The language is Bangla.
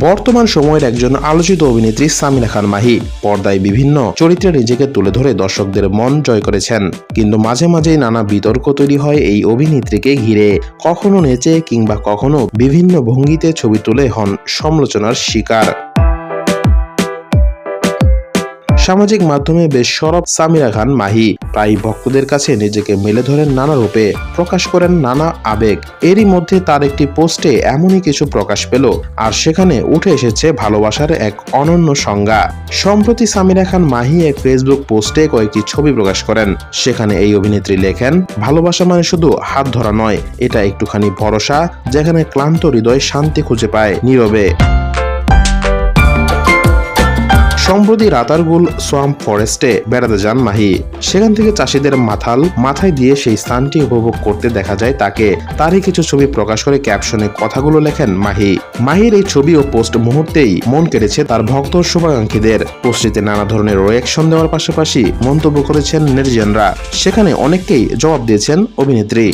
বর্তমান সময়ের একজন আলোচিত অভিনেত্রী সামিনা খান মাহি পর্দায় বিভিন্ন চরিত্রে নিজেকে তুলে ধরে দর্শকদের মন জয় করেছেন। কিন্তু মাঝে মাঝেই নানা বিতর্ক তৈরি হয় এই অভিনেত্রীকে ঘিরে। কখনো নেচে কিংবা কখনো বিভিন্ন ভঙ্গিতে ছবি তুলে হন সমালোচনার শিকার। সামাজিক মাধ্যমে বেশ সরব সামিরা খান মাহি। প্রায় ভক্তদের কাছে নিজেকে মেলে ধরেন নানা রূপে, প্রকাশ করেন নানা আবেগ। এরই মধ্যে তার একটি পোস্টে এমনই কিছু প্রকাশ পেল, আর সেখানে উঠে এসেছে ভালোবাসার এক অনন্য সংজ্ঞা। সম্প্রতি সামিরা খান মাহি এক ফেসবুক পোস্টে কয়েকটি ছবি প্রকাশ করেন। সেখানে এই অভিনেত্রী লেখেন, ভালোবাসা মানে শুধু হাত ধরা নয়, এটা একটুখানি ভরসা, যেখানে ক্লান্ত হৃদয় শান্তি খুঁজে পায় নীরবে। সম্প্রতি রাতারগুল সোয়াম্প ফরেস্টে বেড়াতে যান মাহি। সেখান থেকে চাষিদের মাথাল মাথায় দিয়ে সেই স্থানটি উপভোগ করতে দেখা যায় তাকে। তারই কিছু ছবি প্রকাশ করে ক্যাপশনে কথাগুলো লেখেন মাহি। মাহির এই ছবি ও পোস্ট মুহূর্তেই মন কেড়েছে তার ভক্ত শুভাকাঙ্ক্ষীদের। পোস্টটিতে নানা ধরনের রিয়াকশন দেওয়ার পাশাপাশি মন্তব্য করেছেন নেটিজেনরা। সেখানে অনেককেই জবাব দিয়েছেন অভিনেত্রী।